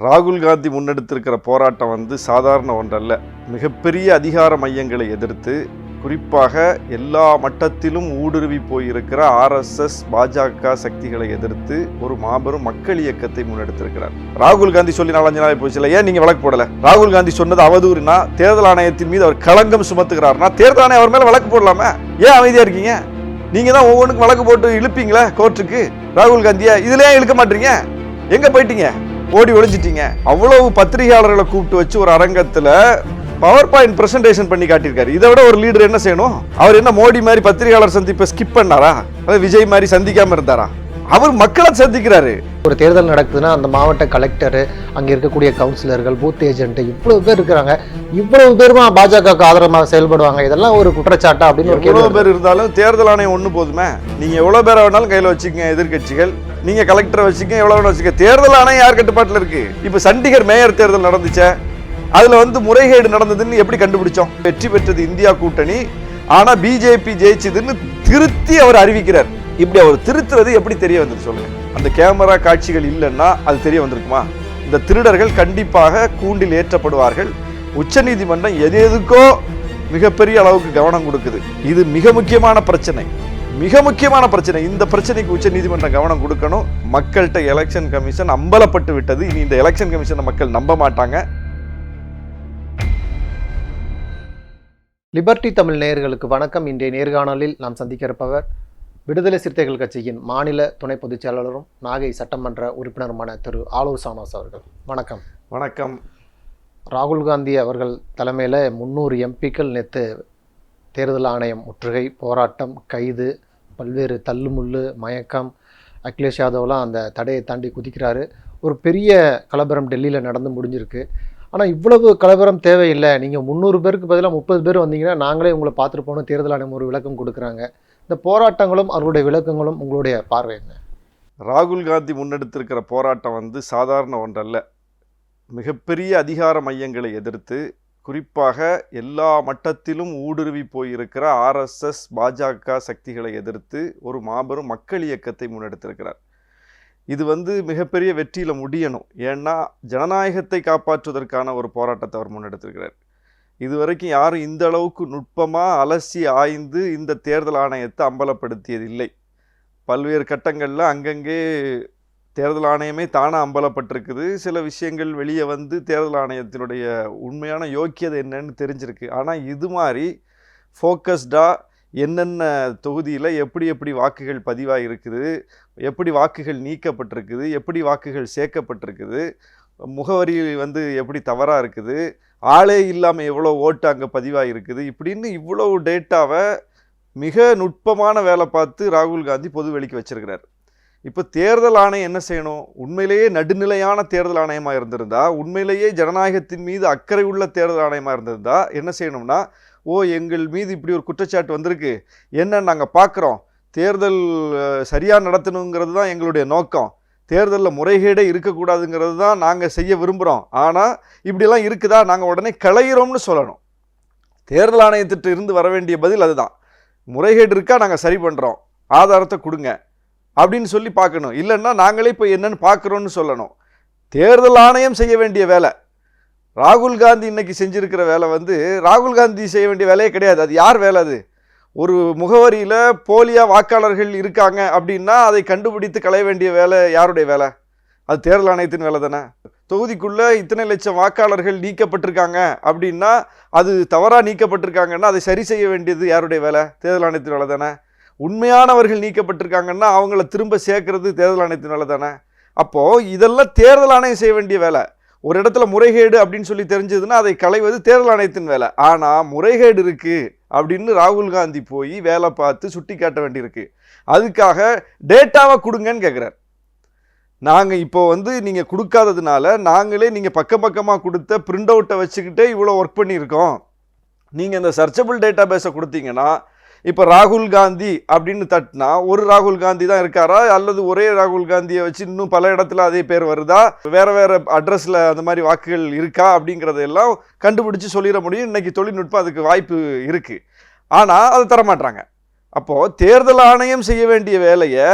ராகுல் காந்தி முன்னெடுத்திருக்கிற போராட்டம் வந்து சாதாரண ஒன்றல்ல. மிகப்பெரிய அதிகார மையங்களை எதிர்த்து குறிப்பாக எல்லா மட்டத்திலும் ஊடுருவி போயிருக்கிற ஆர்எஸ்எஸ் பாஜக சக்திகளை எதிர்த்து ஒரு மாபெரும் மக்கள் இயக்கத்தை முன்னெடுத்திருக்கிறார். ராகுல் காந்தி சொல்லி நாலஞ்சு நாள் போச்சுல ஏன் நீங்க வழக்கு போடல? ராகுல் காந்தி சொன்னது அவதூறுனா தேர்தல் ஆணையத்தின் மீது அவர் களங்கம் சுமத்துகிறார்னா தேர்தல் ஆணையம் அவர் மேல வழக்கு போடலாமே? ஏன் அமைதியா இருக்கீங்க? நீங்க தான் ஒவ்வொன்றுக்கும் வழக்கு போட்டு இழுப்பீங்களே கோர்ட்டுக்கு? ராகுல் காந்தியை இதுல ஏன் இழுக்க மாட்டீங்க? எங்க போயிட்டீங்க? ஓடி ஒளிஞ்சிட்டீங்க. அவ்வளவு பத்திரிகையாளர்களை கூப்பிட்டு வச்சு ஒரு அரங்கத்துல பவர் பாயிண்ட் பிரசன்டேஷன் பண்ணி காட்டியிருக்காரு. இதை விட ஒரு லீடர் என்ன செய்யணும்? அவர் என்ன மோடி மாதிரி பத்திரிகையாளர் சந்திப்பை ஸ்கிப் பண்ணாரா? அதாவது விஜய் மாதிரி சந்திக்காம இருந்தாரா? அவர் மக்களை சந்திக்கிறாரு. ஒரு தேர்தல் நடக்குதுன்னா அந்த மாவட்ட கலெக்டர் அங்க இருக்கக்கூடிய கவுன்சிலர்கள் பூத் ஏஜென்ட் இவ்வளவு பேர் இருக்கிறாங்க. இவ்வளவு பேருமா பாஜகவுக்கு ஆதரமாக செயல்படுவாங்க? இதெல்லாம் ஒரு குற்றச்சாட்டா அப்படின்னு ஒரு எவ்வளவு. பேர் இருந்தாலும் தேர்தல் ஆணையம் ஒண்ணு போதுமே. நீங்க எவ்வளவு பேரை வேணாலும் கையில வச்சுக்கங்க எதிர்க்கட்சிகள் நீங்க கலெக்டரை வச்சுக்க எவ்வளவு வச்சுக்க. தேர்தல் ஆணையம் யார் கட்டுப்பாட்டில் இருக்கு? இப்ப சண்டிகர் மேயர் தேர்தல் நடந்துச்சே அதுல வந்து முறைகேடு நடந்ததுன்னு எப்படி கண்டுபிடிச்சோம்? வெற்றி பெற்றது இந்தியா கூட்டணி ஆனா பிஜேபி ஜெயிச்சதுன்னு திருத்தி அவர் அறிவிக்கிறார். இப்படி அவர் திருத்துறது எப்படி தெரிய வந்துருக்கு சொல்லுங்க. அந்த கேமரா காட்சிகள் இல்லைன்னா அது தெரிய வந்திருக்குமா? இந்த திருடர்கள் கண்டிப்பாக கூண்டில் ஏற்றப்படுவார்கள். உச்சநீதிமன்றம் எது எதுக்கோ மிகப்பெரிய அளவுக்கு கவனம் கொடுக்குது. இது மிக முக்கியமான பிரச்சனை. மிக முக்கியமான பிரச்சனை. இந்த பிரச்சனைக்கு உச்ச நீதிமன்றம் கவனம் கொடுக்கணும். மக்கள்கிட்ட எலெக்ஷன் கமிஷன் அம்பலப்பட்டு விட்டது. இனி இந்த எலெக்ஷன் கமிஷனை மக்கள் நம்ப மாட்டாங்க. லிபர்டி தமிழ் நேயர்களுக்கு வணக்கம். இன்றைய நேர்காணலில் நாம் சந்திக்க இருப்பவர் விடுதலை சிறுத்தைகள் கட்சியின் மாநில துணை பொதுச் செயலாளரும் நாகை சட்டமன்ற உறுப்பினருமான திரு ஆலூர் சானோஸ் அவர்கள். வணக்கம். வணக்கம். ராகுல் காந்தி அவர்கள் தலைமையில் முந்நூறு எம்பிக்கள் நேற்று தேர்தல் ஆணையம் முற்றுகை போராட்டம் கைது பல்வேறு தள்ளுமுள்ளு மயக்கம் அகிலேஷ் யாதவ்லாம் அந்த தடையை தாண்டி குதிக்கிறாரு. ஒரு பெரிய கலவரம் டெல்லியில் நடந்து முடிஞ்சிருக்கு. ஆனால் இவ்வளவு கலவரம் தேவையில்லை. நீங்கள் முந்நூறு பேருக்கு பதிலாக முப்பது பேர் வந்தீங்கன்னா நாங்களே உங்களை பார்த்துட்டு போகணும். தேர்தல் ஆணையம் ஒரு விளக்கம் கொடுக்குறாங்க. இந்த போராட்டங்களும் அவர்களுடைய விளக்கங்களும் உங்களுடைய பார்வை என்ன? ராகுல் காந்தி முன்னெடுத்திருக்கிற போராட்டம் வந்து சாதாரண ஒன்றல்ல. மிகப்பெரிய அதிகார மையங்களை எதிர்த்து குறிப்பாக எல்லா மட்டத்திலும் ஊடுருவி போயிருக்கிற ஆர்எஸ்எஸ் பாஜக சக்திகளை எதிர்த்து ஒரு மாபெரும் மக்கள் இயக்கத்தை முன்னெடுத்திருக்கிறார். இது வந்து மிகப்பெரிய வெற்றியில் முடியணும். ஏன்னா ஜனநாயகத்தை காப்பாற்றுவதற்கான ஒரு போராட்டத்தை அவர் முன்னெடுத்திருக்கிறார். இதுவரைக்கும் யாரும் இந்த அளவுக்கு நுட்பமாக அலசி ஆய்ந்து இந்த தேர்தல் ஆணையத்தை அம்பலப்படுத்தியதில்லை. பல்வேறு கட்டங்களில் அங்கங்கே தேர்தல் ஆணையமே தானாக அம்பலப்பட்டிருக்குது. சில விஷயங்கள் வெளியே வந்து தேர்தல் ஆணையத்தினுடைய உண்மையான யோக்கியதை என்னன்னு தெரிஞ்சிருக்கு. ஆனால் இது மாதிரி ஃபோக்கஸ்டாக என்னென்ன தொகுதியில் எப்படி எப்படி வாக்குகள் பதிவாக இருக்குது எப்படி வாக்குகள் நீக்கப்பட்டிருக்குது எப்படி வாக்குகள் சேர்க்கப்பட்டிருக்குது முகவரி வந்து எப்படி தவறாக இருக்குது ஆளே இல்லாமல் எவ்வளோ ஓட்டு அங்கே பதிவாக இருக்குது இப்படின்னு இவ்வளோ டேட்டாவை மிக நுட்பமான வேலை பார்த்து ராகுல் காந்தி பொது வெளிக்கு வச்சிருக்கிறார். இப்போ தேர்தல் ஆணையம் என்ன செய்யணும்? உண்மையிலேயே நடுநிலையான தேர்தல் ஆணையமாக இருந்திருந்தா உண்மையிலேயே ஜனநாயகத்தின் மீது அக்கறை உள்ள தேர்தல் ஆணையமாக இருந்திருந்தா என்ன செய்யணும்னா ஓ எங்கள் மீது இப்படி ஒரு குற்றச்சாட்டு வந்திருக்கு என்ன நாங்கள் பார்க்குறோம். தேர்தல் சரியாக நடத்தணுங்கிறது தான் எங்களுடைய நோக்கம். தேர்தலில் முறைகேடே இருக்கக்கூடாதுங்கிறது தான் நாங்கள் செய்ய விரும்புகிறோம் ஆனால் இப்படிலாம் இருக்குதா? நாங்கள் உடனே களையிறோம்னு சொல்லணும். தேர்தல் ஆணையத்திட்ட இருந்து வர வேண்டிய பதில் அதுதான். முறைகேடு இருக்கா? நாங்கள் சரி பண்ணுறோம் ஆதாரத்தை கொடுங்க. அப்படின்னு சொல்லி பார்க்கணும். இல்லைன்னா நாங்களே இப்போ என்னன்னு பார்க்குறோன்னு சொல்லணும். தேர்தல் ஆணையம் செய்ய வேண்டிய வேலை. ராகுல் காந்தி இன்னைக்கு செஞ்சுருக்கிற வேலை வந்து ராகுல் காந்தி செய்ய வேண்டிய வேலையே கிடையாது. அது யார் வேலை அது? ஒரு முகவரியில் போலியா வாக்காளர்கள் இருக்காங்க அப்படின்னா அதை கண்டுபிடித்து களைய வேண்டிய வேலை யாருடைய வேலை? அது தேர்தல் ஆணையத்தின் வேலை தானே. தொகுதிக்குள்ளே இத்தனை லட்சம் வாக்காளர்கள் நீக்கப்பட்டிருக்காங்க அப்படின்னா அது தவறாக நீக்கப்பட்டிருக்காங்கன்னா அதை சரி செய்ய வேண்டியது யாருடைய வேலை? தேர்தல் ஆணையத்தின் வேலை தானே. உண்மையானவர்கள் நீக்கப்பட்டிருக்காங்கன்னா அவங்கள திரும்ப சேர்க்கறது தேர்தல் ஆணையத்தின் வேலை தானே? அப்போது இதெல்லாம் தேர்தல் ஆணையம் செய்ய வேண்டிய வேலை. ஒரு இடத்துல முறைகேடு அப்படின்னு சொல்லி தெரிஞ்சதுன்னா அதை களைவது தேர்தல் ஆணையத்தின் வேலை. ஆனால் முறைகேடு இருக்குது அப்படின்னு ராகுல் காந்தி போய் வேலை பார்த்து சுட்டி காட்ட வேண்டியிருக்கு. அதுக்காக டேட்டாவை கொடுங்கன்னு கேட்குறாரு நாங்கள் இப்போ வந்து நீங்கள் கொடுக்காததுனால நாங்களே நீங்கள் பக்கம் பக்கமாக கொடுத்த பிரிண்ட் அவுட்டை வச்சுக்கிட்டே இவ்வளோ ஒர்க் பண்ணியிருக்கோம். நீங்கள் இந்த சர்ச்சபிள் டேட்டா பேஸை கொடுத்தீங்கன்னா இப்போ ராகுல் காந்தி அப்படின்னு தட்டினா ஒரு ராகுல் காந்தி தான் இருக்காரா? அல்லது ஒரே ராகுல் காந்தியை வச்சு இன்னும் பல இடத்துல அதே பேர் வருதா? வேற வேற அட்ரஸில் அந்த மாதிரி வாக்குகள் இருக்கா? அப்படிங்கிறதெல்லாம் கண்டுபிடிச்சு சொல்லிட முடியும். இன்னைக்கு தொழில்நுட்பம் அதுக்கு வாய்ப்பு இருக்கு. ஆனால் அதை தரமாட்டாங்க அப்போது தேர்தல் ஆணையம் செய்ய வேண்டிய வேலையை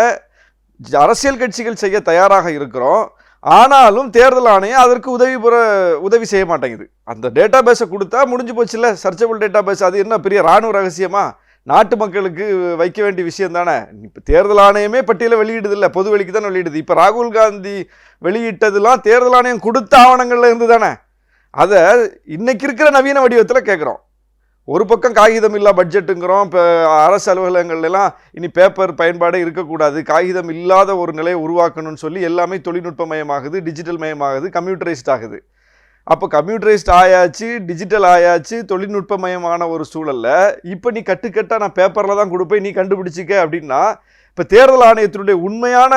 ஜ- அரசியல் கட்சிகள் செய்ய தயாராக இருக்கிறோம். ஆனாலும் தேர்தல் ஆணையம் அதற்கு உதவி புற உதவி செய்ய மாட்டேங்குது. அந்த டேட்டா பேஸை கொடுத்தா முடிஞ்சு போச்சுல்ல? சர்ச்சபிள் டேட்டா பேஸ் அது என்ன பெரிய ராணுவ ரகசியமாக நாட்டு மக்களுக்கு வைக்க வேண்டிய விஷயம் தானே? இப்போ தேர்தல் ஆணையமே பட்டியலை வெளியிடுது இல்லை பொது வெளிக்கு தானே வெளியிடுது. இப்போ ராகுல் காந்தி வெளியிட்டதெல்லாம் தேர்தல் ஆணையம் கொடுத்த ஆவணங்கள்ல இருந்து தானே? அதை இன்னைக்கு இருக்கிற நவீன வடிவத்தில் கேட்குறோம் ஒரு பக்கம் காகிதம் இல்லா பட்ஜெட்டுங்கிறோம். இப்போ அரசு அலுவலகங்கள்லாம் இனி பேப்பர் பயன்பாடே இருக்கக்கூடாது. காகிதம் இல்லாத ஒரு நிலையை உருவாக்கணும்னு சொல்லி எல்லாமே தொழில்நுட்பமயமாகுது டிஜிட்டல் மயமாகுது கம்ப்யூட்டரைஸ்ட் ஆகுது. அப்போ கம்ப்யூட்டரைஸ்ட் ஆயாச்சு டிஜிட்டல் ஆயாச்சு தொழில்நுட்பமயமான ஒரு சூழல்ல இப்போ நீ கட்டுக்கட்டாக நான் பேப்பரில் தான் கொடுப்பேன் நீ கண்டுபிடிச்சிக்க அப்படின்னா இப்போ தேர்தல் ஆணையத்தினுடைய உண்மையான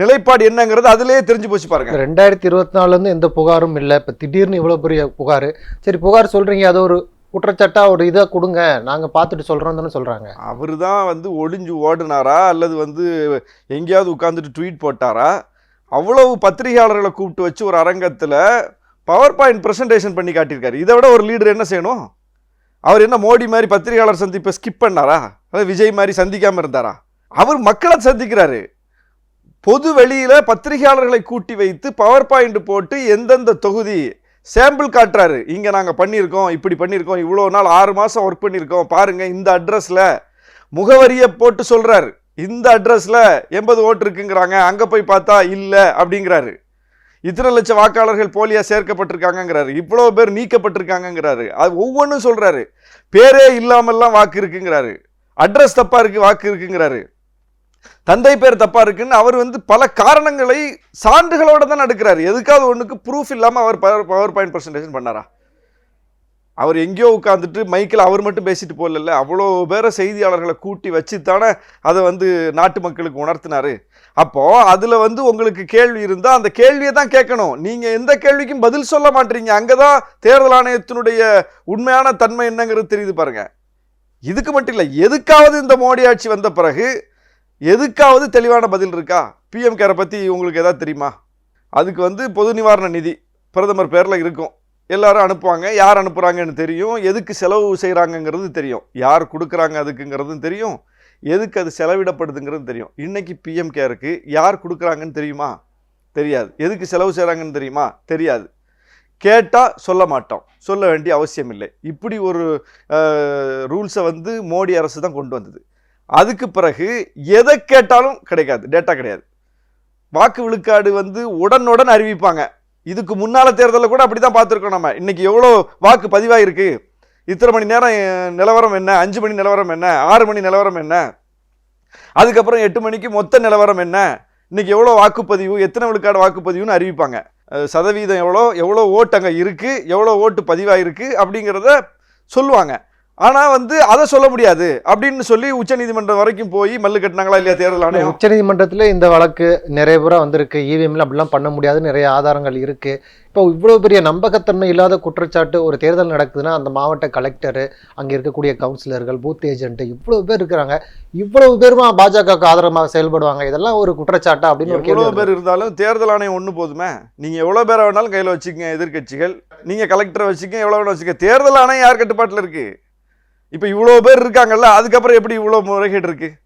நிலைப்பாடு என்னங்கிறது அதிலேயே தெரிஞ்சு போச்சு பாருங்க. ரெண்டாயிரத்தி இருபத்தி நாலுலேருந்து எந்த புகாரும் இல்லை. இப்போ திடீர்னு இவ்வளோ பெரிய புகார். சரி புகார் சொல்கிறீங்க அது ஒரு குற்றச்சாட்டா ஒரு இதை கொடுங்க. நாங்கள் பார்த்துட்டு சொல்கிறோம் தானே சொல்கிறாங்க அவர் தான் வந்து ஒளிஞ்சு ஓடுனாரா அல்லது வந்து எங்கேயாவது உட்காந்துட்டு ட்வீட் போட்டாரா? அவ்வளவு பத்திரிகையாளர்களை கூப்பிட்டு வச்சு ஒரு அரங்கத்தில் பவர் பாயிண்ட் ப்ரெசன்டேஷன் பண்ணி காட்டியிருக்காரு. இதை விட ஒரு லீடர் என்ன செய்யணும்? அவர் என்ன மோடி மாதிரி பத்திரிகையாளர் சந்திப்பை ஸ்கிப் பண்ணாரா? அதாவது விஜய் மாதிரி சந்திக்காமல் இருந்தாரா? அவர் மக்களை சந்திக்கிறாரு. பொது வெளியில் பத்திரிகையாளர்களை கூட்டி வைத்து பவர் பாயிண்ட் போட்டு எந்தெந்த தொகுதி சாம்பிள் காட்டுறாரு. இங்கே நாங்கள் பண்ணியிருக்கோம் இப்படி பண்ணியிருக்கோம் இவ்வளோ நாள் ஆறு மாதம் ஒர்க் பண்ணியிருக்கோம் பாருங்கள் இந்த அட்ரஸில் முகவரியை போட்டு சொல்கிறாரு இந்த அட்ரஸில் எண்பது ஓட்டு இருக்குங்கிறாங்க அங்கே போய் பார்த்தா இல்லை அப்படிங்கிறாரு. இத்தனை லட்சம் வாக்காளர்கள் போலியாக சேர்க்கப்பட்டிருக்காங்கங்கிறாரு. இவ்வளோ பேர் நீக்கப்பட்டிருக்காங்கங்கிறாரு. அது ஒவ்வொன்றும் சொல்கிறாரு பேரே இல்லாமல்லாம் வாக்கு இருக்குங்கிறாரு. அட்ரஸ் தப்பாக இருக்குது வாக்கு இருக்குங்கிறாரு. தந்தை பேர் தப்பாக இருக்குன்னு அவர் வந்து பல காரணங்களை சான்றுகளோடு தான் நடக்கிறார் எதுக்காவது ஒன்றுக்கு ப்ரூஃப் இல்லாமல் அவர் பவர் பவர் பாயிண்ட் ப்ரெசன்டேஷன் பண்ணாரா? அவர் எங்கேயோ உட்காந்துட்டு மைக்கில் அவர் மட்டும் பேசிட்டு போகல அவ்வளோ பேரை செய்தியாளர்களை கூட்டி வச்சு தானே அதை வந்து நாட்டு மக்களுக்கு உணர்த்தினாரு. அப்போ அதில் வந்து உங்களுக்கு கேள்வி இருந்தால் அந்த கேள்வியை தான் கேட்கணும். நீங்கள் எந்த கேள்விக்கும் பதில் சொல்ல மாட்டீங்க. அங்கதான் தேர்தல் ஆணையத்தினுடைய உண்மையான தன்மை என்னங்கிறது தெரியுது பாருங்கள் இதுக்கு மட்டும் இல்லை எதுக்காவது இந்த மோடி ஆட்சி வந்த பிறகு எதுக்காவது தெளிவான பதில் இருக்கா? பிஎம் கேரை பற்றி உங்களுக்கு எதாவது தெரியுமா? அதுக்கு வந்து பொது நிவாரண நிதி பிரதமர் பேரில் இருக்கும். எல்லாரும் அனுப்புவாங்க. யார் அனுப்புகிறாங்கன்னு தெரியும். எதுக்கு செலவு செய்கிறாங்கங்கிறது தெரியும். யார் கொடுக்குறாங்க அதுக்குங்கிறதும் தெரியும். எதுக்கு அது செலவிடப்படுதுங்கிறது தெரியும். இன்றைக்கி பிஎம் கேருக்கு யார் கொடுக்குறாங்கன்னு தெரியுமா? தெரியாது. எதுக்கு செலவு செய்கிறாங்கன்னு தெரியுமா? தெரியாது. கேட்டால் சொல்ல மாட்டோம். சொல்ல வேண்டிய அவசியம் இல்லை. இப்படி ஒரு ரூல்ஸை வந்து மோடி அரசு தான் கொண்டு வந்தது. அதுக்கு பிறகு எதை கேட்டாலும் கிடைக்காது. டேட்டா கிடையாது. வாக்கு விழுக்காடு வந்து உடனுடன் அறிவிப்பாங்க. இதுக்கு முன்னால் தேர்தலில் கூட அப்படி தான் பார்த்துருக்கோம் நம்ம. இன்றைக்கி எவ்வளோ வாக்கு பதிவாயிருக்கு? இத்தனை மணி நேரம் நிலவரம் என்ன? அஞ்சு மணி நிலவரம் என்ன? ஆறு மணி நிலவரம் என்ன? அதுக்கப்புறம் எட்டு மணிக்கு மொத்த நிலவரம் என்ன? இன்னைக்கு எவ்வளோ வாக்குப்பதிவு எத்தனை விழுக்காடு வாக்குப்பதிவுன்னு அறிவிப்பாங்க. சதவீதம் எவ்வளோ எவ்வளோ ஓட்டு அங்கே இருக்குது எவ்வளோ ஓட்டு பதிவாயிருக்கு அப்படிங்கிறத சொல்லுவாங்க. ஆனால் வந்து அதை சொல்ல முடியாது அப்படின்னு சொல்லி உச்சநீதிமன்றம் வரைக்கும் போய் மல்லு கட்டினாங்களா இல்லையா தேர்தல் ஆணையம்? உச்சநீதிமன்றத்தில் இந்த வழக்கு நிறைய பேரா வந்திருக்கு. இவிஎம்ல அப்படிலாம் பண்ண முடியாது. நிறைய ஆதாரங்கள் இருக்கு. இப்போ இவ்வளவு பெரிய நம்பகத்தன்மை இல்லாத குற்றச்சாட்டு ஒரு தேர்தல் நடக்குதுன்னா அந்த மாவட்ட கலெக்டர் அங்க இருக்கக்கூடிய கவுன்சிலர்கள் பூத் ஏஜென்ட் இவ்வளவு பேர் இருக்கிறாங்க. இவ்வளவு பேருமா பாஜகவுக்கு ஆதரமாக செயல்படுவாங்க? இதெல்லாம் ஒரு குற்றச்சாட்டா அப்படின்னு எவ்வளோ பேர் இருந்தாலும் தேர்தல் ஆணையம் ஒன்று போதுமே. நீங்கள் எவ்வளோ பேரை வேணாலும் கையில் வச்சுக்கங்க எதிர்க்கட்சிகள். நீங்கள் கலெக்டரை வச்சுக்கங்க எவ்வளோ வேணாலும் வச்சுக்க தேர்தல் ஆணையம் யார் கட்டுப்பாட்டில் இருக்கு? இப்போ இவ்வளோ பேர் இருக்காங்கல்ல அதுக்கப்புறம் எப்படி இவ்வளோ முறைகேடு இருக்குது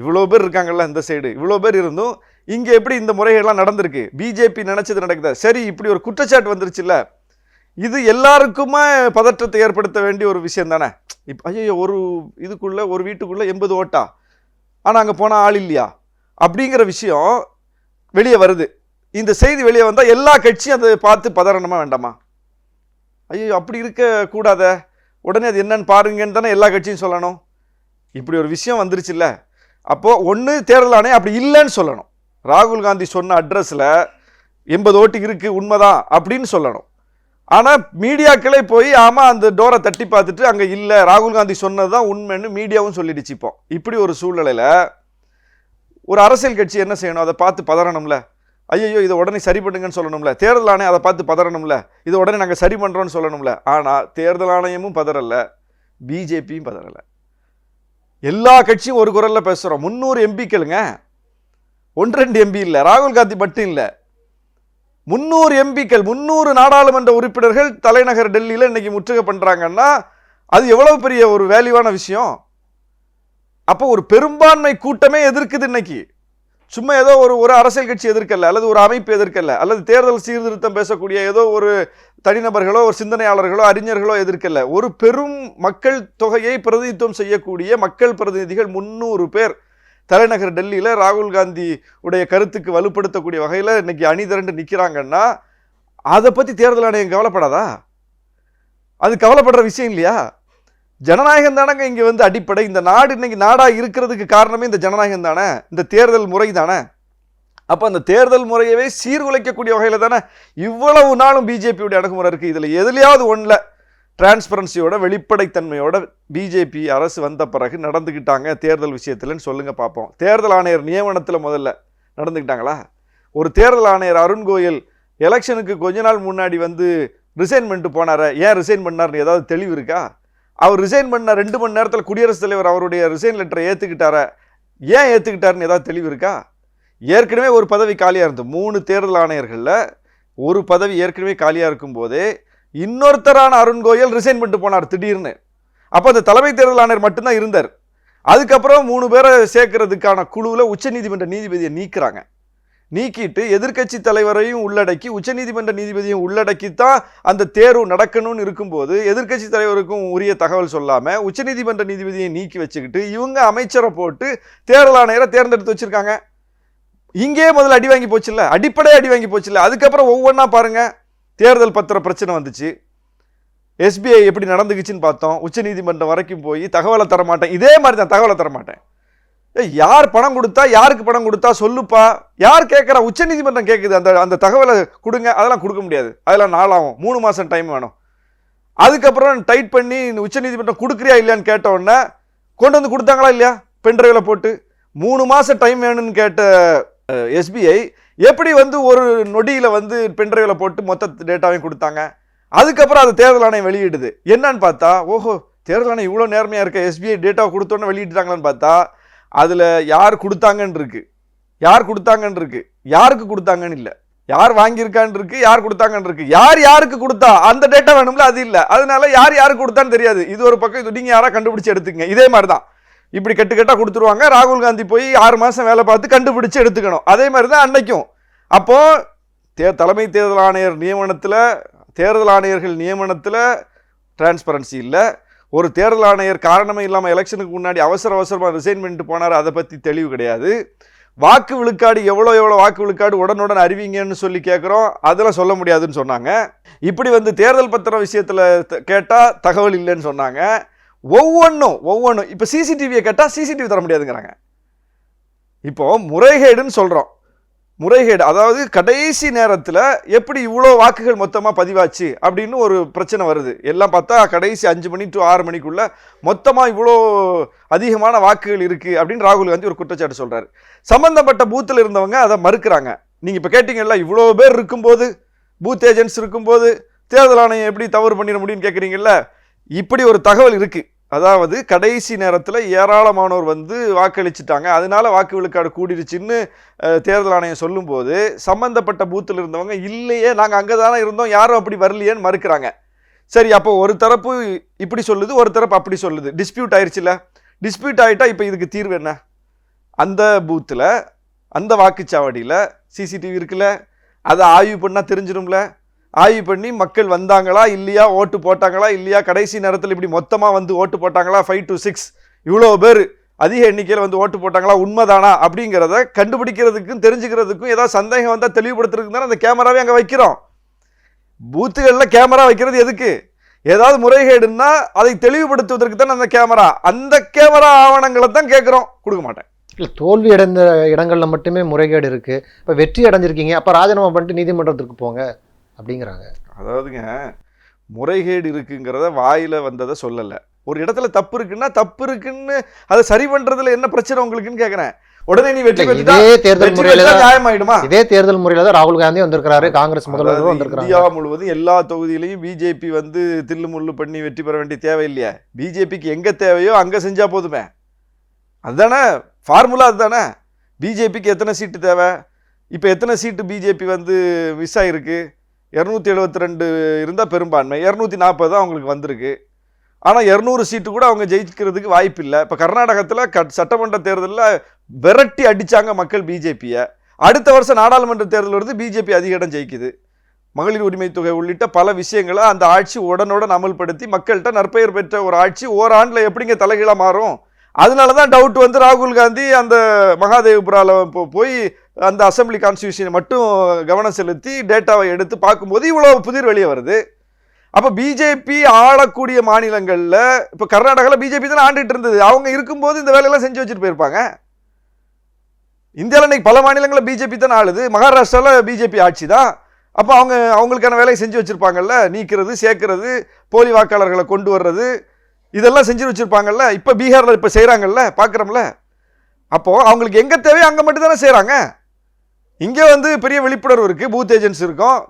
இவ்வளோ பேர் இருக்காங்கல்ல இந்த சைடு இவ்வளோ பேர் இருந்தும் இங்கே எப்படி இந்த முறைகேடெல்லாம் நடந்திருக்கு? பிஜேபி நினச்சது நடக்குதா? சரி இப்படி ஒரு குற்றச்சாட்டு வந்துருச்சுல்ல. இது எல்லாருக்குமே பதற்றத்தை ஏற்படுத்த வேண்டிய ஒரு விஷயம் தானே? இப்போ ஐயோ ஒரு இதுக்குள்ளே ஒரு வீட்டுக்குள்ளே எண்பது ஓட்டா? ஆனால் அங்கே போனால் ஆள் இல்லையா? அப்படிங்கிற விஷயம் வெளியே வருது. இந்த செய்தி வெளியே வந்தால் எல்லா கட்சியும் அதை பார்த்து பதறணுமா வேண்டாமா? ஐயோ அப்படி இருக்க கூடாதே உடனே அது என்னன்னு பாருங்கன்னு தானே எல்லா கட்சியும் சொல்லணும். இப்படி ஒரு விஷயம் வந்துருச்சுல்ல. அப்போது ஒன்று தேர்தல் ஆணையம் அப்படி இல்லைன்னு சொல்லணும். ராகுல் காந்தி சொன்ன அட்ரஸில் எண்பது ஓட்டு இருக்குது உண்மைதான் அப்படின்னு சொல்லணும். ஆனால் மீடியாக்களே போய் ஆமாம் அந்த டோரை தட்டி பார்த்துட்டு அங்கே இல்லை ராகுல் காந்தி சொன்னது தான் உண்மைன்னு மீடியாவும் சொல்லிடுச்சு இப்போ. இப்படி ஒரு சூழ்நிலையில் ஒரு அரசியல் கட்சி என்ன செய்யணும்? அதை பார்த்து பதறணும்ல. ஐயோ இதை உடனே சரி பண்ணுங்கன்னு சொல்லணும்ல. தேர்தல் ஆணையம் அதை பார்த்து பதறணும்ல. இதை உடனே நாங்கள் சரி பண்ணுறோன்னு சொல்லணும்ல. ஆனால் தேர்தல் ஆணையமும் பதறலை. பிஜேபியும் பதறலை. எல்லா கட்சியும் ஒரு குரலில் பேசுகிறோம் முந்நூறு எம்பிக்களுங்க. ஒன்று ரெண்டு எம்பி இல்லை. ராகுல் காந்தி மட்டும் இல்லை. முந்நூறு எம்பிக்கள் முந்நூறு நாடாளுமன்ற உறுப்பினர்கள் தலைநகர் டெல்லியில் இன்றைக்கி முற்றுகை பண்ணுறாங்கன்னா அது எவ்வளவு பெரிய ஒரு வேல்யூவான விஷயம்? அப்போ ஒரு பெரும்பான்மை கூட்டமே எதிர்க்குது இன்னைக்கு. சும்மா ஏதோ ஒரு ஒரு அரசியல் கட்சி எதிர்க்கல அல்லது ஒரு அமைப்பு எதிர்க்கல அல்லது தேர்தல் சீர்திருத்தம் பேசக்கூடிய ஏதோ ஒரு தனிநபர்களோ ஒரு சிந்தனையாளர்களோ அறிஞர்களோ எதிர்க்கல ஒரு பெரும் மக்கள் தொகையை பிரதிநிதித்துவம் செய்யக்கூடிய மக்கள் பிரதிநிதிகள் முந்நூறு பேர். தலைநகர் டெல்லியில் ராகுல் காந்தி உடைய கருத்துக்கு வலுப்படுத்தக்கூடிய வகையில் இன்னைக்கு அணி திரண்டு நிற்கிறாங்கன்னா அதை பற்றி தேர்தல் ஆணையம் கவலைப்படாதா? அது கவலைப்படுற விஷயம் இல்லையா? ஜனநாயகம் தானங்க இங்கே வந்து அடிப்படை. இந்த நாடு இன்னைக்கு நாடாக இருக்கிறதுக்கு காரணமே இந்த ஜனநாயகம் தானே? இந்த தேர்தல் முறை தானே? அப்போ அந்த தேர்தல் முறையவே சீர்குலைக்கக்கூடிய வகையில் தானே இவ்வளவு நாளும் பிஜேபியோட அணுகுமுறை இருக்குது இதில் எதுலையாவது ஒன்றில் டிரான்ஸ்பரன்சியோட வெளிப்படைத்தன்மையோட பிஜேபி அரசு வந்த பிறகு நடந்துக்கிட்டாங்க தேர்தல் விஷயத்துலன்னு சொல்லுங்கள் பார்ப்போம் தேர்தல் ஆணையர் நியமனத்தில் முதல்ல நடந்துக்கிட்டாங்களா ஒரு தேர்தல் ஆணையர் அருண் கோயல் எலெக்ஷனுக்கு கொஞ்ச நாள் முன்னாடி வந்து ரிசைன்மெண்ட்டு போனார. ஏன் ரிசைன் பண்ணார்னு ஏதாவது தெளிவு இருக்கா? அவர் ரிசைன் பண்ண ரெண்டு மணி நேரத்தில் குடியரசுத் தலைவர் அவருடைய ரிசைன் லெட்டரை ஏற்றுக்கிட்டார ஏன் ஏற்றுக்கிட்டாருன்னு ஏதாவது தெளிவு இருக்கா? ஏற்கனவே ஒரு பதவி காலியாக இருந்தது. மூணு தேர்தல் ஆணையர்களில் ஒரு பதவி ஏற்கனவே காலியாக இருக்கும்போதே இன்னொருத்தரான அருண் கோயல் ரிசைன் பண்ணிட்டு போனார் திடீர்னு. அப்போ அந்த தலைமை தேர்தல் ஆணையர் மட்டும்தான் இருந்தார். அதுக்கப்புறம் மூணு பேரை சேர்க்கறதுக்கான குழுவில் உச்சநீதிமன்ற நீதிபதியை நீக்கிறாங்க. நீக்கிட்டு எதிர்க்கட்சி தலைவரையும் உள்ளடக்கி உச்சநீதிமன்ற நீதிபதியும் உள்ளடக்கி தான் அந்த தேர்வு நடக்கணும்னு இருக்கும்போது எதிர்க்கட்சி தலைவருக்கும் உரிய தகவல் சொல்லாமல் உச்சநீதிமன்ற நீதிபதியை நீக்கி வச்சுக்கிட்டு இவங்க அமைச்சரை போட்டு தேர்தல் ஆணையரை தேர்ந்தெடுத்து வச்சுருக்காங்க. இங்கேயே முதல்ல அடி வாங்கி போச்சுல்ல? அடிப்படையாக அடி வாங்கி போச்சுல்ல? அதுக்கப்புறம் ஒவ்வொன்றா பாருங்கள் தேர்தல் பத்திர பிரச்சனை வந்துச்சு. எஸ்பிஐ எப்படி நடந்துக்குச்சுன்னு பார்த்தோம். உச்சநீதிமன்றம் வரைக்கும் போய் தகவலை தர மாட்டேன் இதே மாதிரி தான் தகவலை தர மாட்டேன் யார் பணம் கொடுத்தா யாருக்கு பணம் கொடுத்தா சொல்லுப்பா. யார் கேட்குறா? உச்சநீதிமன்றம் கேட்குது அந்த அந்த தகவலை கொடுங்க. அதெல்லாம் கொடுக்க முடியாது. அதெல்லாம் நாளாகும். மூணு மாதம் டைம் வேணும். அதுக்கப்புறம் டைட் பண்ணி இந்த உச்சநீதிமன்றம் கொடுக்குறியா இல்லையான்னு கேட்டவுடனே கொண்டு வந்து கொடுத்தாங்களா இல்லையா? பென்ட்ரைவில் போட்டு. மூணு மாதம் டைம் வேணும்னு கேட்ட எஸ்பிஐ எப்படி வந்து ஒரு நொடியில் வந்து பென்ட்ரைவில் போட்டு மொத்த டேட்டாவையும் கொடுத்தாங்க? அதுக்கப்புறம் அது தேர்தல் ஆணையம் வெளியிடுது. என்னன்னு பார்த்தா ஓஹோ தேர்தல் ஆணையம் இவ்வளோ நேர்மையாக இருக்க எஸ்பிஐ டேட்டா கொடுத்தோன்னே வெளியிட்டாங்களான்னு பார்த்தா அதில் யார் கொடுத்தாங்கன்னு இருக்கு யார் கொடுத்தாங்கன்னு இருக்கு யாருக்கு கொடுத்தாங்கன்னு இல்லை. யார் வாங்கியிருக்கான்னு இருக்கு யார் கொடுத்தாங்கன்னு இருக்கு யார் யாருக்கு கொடுத்தா அந்த டேட்டா வேணும்ல அது இல்லை. அதனால யார் யாருக்கு கொடுத்தான்னு தெரியாது. இது ஒரு பக்கம் இது நீங்கள் யாரா கண்டுபிடிச்சு எடுத்துக்கங்க. இதே மாதிரி தான் இப்படி கெட்டு கட்டா கொடுத்துருவாங்க. ராகுல் காந்தி போய் ஆறு மாதம் வேலை பார்த்து கண்டுபிடிச்சு எடுத்துக்கணும். அதே மாதிரி தான் அன்னைக்கும். அப்போ தே தலைமை தேர்தல் ஆணையர் நியமனத்தில் தேர்தல் ஆணையர்கள் நியமனத்தில் டிரான்ஸ்பரன்சி இல்லை. ஒரு தேர்தல் ஆணையர் காரணமே இல்லாமல் எலெக்ஷனுக்கு முன்னாடி அவசர அவசரமாக ரிசைன் பண்ணிட்டு போனார் அதை பற்றி தெளிவு கிடையாது. வாக்கு விழுக்காடு எவ்வளோ எவ்வளோ வாக்கு விழுக்காடு உடனுடன் அறிவிங்கன்னு சொல்லி கேட்குறோம் அதெல்லாம் சொல்ல முடியாதுன்னு சொன்னாங்க. இப்படி வந்து தேர்தல் பத்திரம் விஷயத்தில் கேட்டால் தகவல் இல்லைன்னு சொன்னாங்க. ஒவ்வொன்றும் ஒவ்வொன்றும் இப்போ சிசிடிவியை கேட்டால் சிசிடிவி தர முடியாதுங்கிறாங்க. இப்போ முறைகேடுன்னு சொல்கிறோம் முறைகேடு. அதாவது கடைசி நேரத்தில் எப்படி இவ்வளோ வாக்குகள் மொத்தமாக பதிவாச்சு அப்படின்னு ஒரு பிரச்சனை வருது. எல்லாம் பார்த்தா கடைசி அஞ்சு மணி டு ஆறு மணிக்குள்ளே மொத்தமாக இவ்வளோ அதிகமான வாக்குகள் இருக்குது அப்படின்னு ராகுல் காந்தி ஒரு குற்றச்சாட்டு சொல்கிறார் சம்மந்தப்பட்ட பூத்தில் இருந்தவங்க அதை மறுக்கிறாங்க. நீங்கள் இப்போ கேட்டிங்கல்ல இவ்வளோ பேர் இருக்கும்போது பூத் ஏஜென்ட்ஸ் இருக்கும்போது தேர்தல் ஆணையம் எப்படி தவறு பண்ணிட முடியும்னு கேட்குறீங்கல்ல இப்படி ஒரு தகவல் இருக்குது அதாவது கடைசி நேரத்தில் ஏராளமானோர் வந்து வாக்களிச்சிட்டாங்க. அதனால வாக்கு விழுக்காடு கூடிருச்சுன்னு தேர்தல் ஆணையம் சொல்லும்போது சம்பந்தப்பட்ட பூத்தில் இருந்தவங்க இல்லையே நாங்கள் அங்கே தானே இருந்தோம் யாரும் அப்படி வரலையேன்னு மறுக்கிறாங்க. சரி அப்போ ஒரு தரப்பு இப்படி சொல்லுது ஒரு தரப்பு அப்படி சொல்லுது. டிஸ்பியூட் ஆயிடுச்சுல டிஸ்பியூட் ஆகிட்டா இப்போ இதுக்கு தீர்வு என்ன? அந்த பூத்தில் அந்த வாக்குச்சாவடியில் சிசிடிவி இருக்குல்ல அதை ஆய்வு பண்ணால் தெரிஞ்சிடும்ல ஆய்வு பண்ணி மக்கள் வந்தாங்களா இல்லையா? ஓட்டு போட்டாங்களா இல்லையா? கடைசி நேரத்தில் இப்படி மொத்தமாக வந்து ஓட்டு போட்டாங்களா? ஃபைவ் டு சிக்ஸ் இவ்வளோ பேர் அதிக எண்ணிக்கையில் வந்து ஓட்டு போட்டாங்களா? உண்மைதானா? அப்படிங்கிறத கண்டுபிடிக்கிறதுக்கும் தெரிஞ்சுக்கிறதுக்கும் ஏதாவது சந்தேகம் வந்தால் தெளிவுபடுத்துறதுக்கு தானே அந்த கேமராவே அங்கே வைக்கிறோம். பூத்துகளில் கேமரா வைக்கிறது எதுக்கு? ஏதாவது முறைகேடுன்னா அதை தெளிவுபடுத்துவதற்கு தான் அந்த கேமரா. அந்த கேமரா ஆவணங்களை தான் கேட்குறோம் கொடுக்க மாட்டேன். இல்லை தோல்வி அடைந்த இடங்களில் மட்டுமே முறைகேடு இருக்குது இப்போ வெற்றி அடைஞ்சிருக்கீங்க. அப்போ ராஜினாமா பண்ணிட்டு நீதிமன்றத்துக்கு போங்க. அப்படிங்கிறாங்க. அதாவதுங்க முறைகேடு இருக்குங்கிறத வாயில வந்ததை சொல்லலை. ஒரு இடத்துல தப்பு இருக்குன்னா தப்பு இருக்குன்னு அதை சரி பண்றதுல என்ன பிரச்சனை உங்களுக்குன்னு கேட்குறேன் உடனே நீ வெற்றி இதே தேர்தல் முறையில நியாயமாயிடுமா? இதே தேர்தல் முறையில தான் ராகுல் காந்தி வந்திருக்கிறாரு காங்கிரஸ் முதல்வரும் அதாவது வந்திருக்கிறாங்க. இந்தியா முழுவதும் எல்லா தொகுதியிலையும் பிஜேபி வந்து தில்லு முள்ளு பண்ணி வெற்றி பெற வேண்டிய தேவை இல்லையா பிஜேபிக்கு எங்க தேவையோ அங்க செஞ்சா போதுமே. அதுதானே? ஃபார்முலா அதுதானே? பிஜேபிக்கு எத்தனை சீட்டு தேவை? இப்போ எத்தனை சீட்டு பிஜேபி வந்து மிஸ் ஆகிருக்கு இரநூத்தி எழுபத்தி ரெண்டு இருந்தால் பெரும்பான்மை. இரநூத்தி நாற்பது தான் அவங்களுக்கு வந்திருக்கு. ஆனால் இரநூறு சீட்டு கூட அவங்க ஜெயிக்கிறதுக்கு வாய்ப்பு இல்லை. இப்போ கர்நாடகத்தில் க சட்டமன்ற தேர்தலில் விரட்டி அடிச்சாங்க மக்கள் பிஜேபியை. அடுத்த வருஷம் நாடாளுமன்ற தேர்தல் வருது பிஜேபி அதிக இடம் ஜெயிக்குது. மகளிர் உரிமை தொகை உள்ளிட்ட பல விஷயங்களை அந்த ஆட்சி உடனுடன் அமல்படுத்தி மக்கள்கிட்ட நற்பெயர் பெற்ற ஒரு ஆட்சி ஓராண்டில் எப்படிங்க தலைகீழாக மாறும்? அதனால தான் டவுட் வந்து ராகுல் காந்தி அந்த மகாதேவ்புரால இப்போ போய் அந்த அசெம்பிளி கான்ஸ்டியூஷனை மட்டும் கவனம் செலுத்தி டேட்டாவை எடுத்து பார்க்கும்போது இவ்வளோ புதிர் வெளியே வருது. அப்போ பிஜேபி ஆளக்கூடிய மாநிலங்களில் இப்போ கர்நாடகாவில் பிஜேபி தான் ஆண்டுகிட்டு இருந்தது. அவங்க இருக்கும்போது இந்த வேலையெல்லாம் செஞ்சு வச்சுட்டு போயிருப்பாங்க. இந்தியாவில் இன்றைக்கி பல மாநிலங்களில் பிஜேபி தான் ஆளுது. மகாராஷ்டிராவில் பிஜேபி ஆட்சி தான். அப்போ அவங்க அவங்களுக்கான வேலையை செஞ்சு வச்சுருப்பாங்கல்ல. நீக்கிறது சேர்க்கறது போலி வாக்காளர்களை கொண்டு வர்றது இதெல்லாம் செஞ்சு வச்சுருப்பாங்கல்ல? இப்போ பீகாரில் இப்போ செய்கிறாங்கல்ல பார்க்குறோம்ல அப்போது அவங்களுக்கு எங்கே தேவையோ அங்கே மட்டும் தானே செய்கிறாங்க இங்கே வந்து பெரிய விழிப்புணர்வு இருக்குது பூத் ஏஜென்ட்ஸ் இருக்கும்.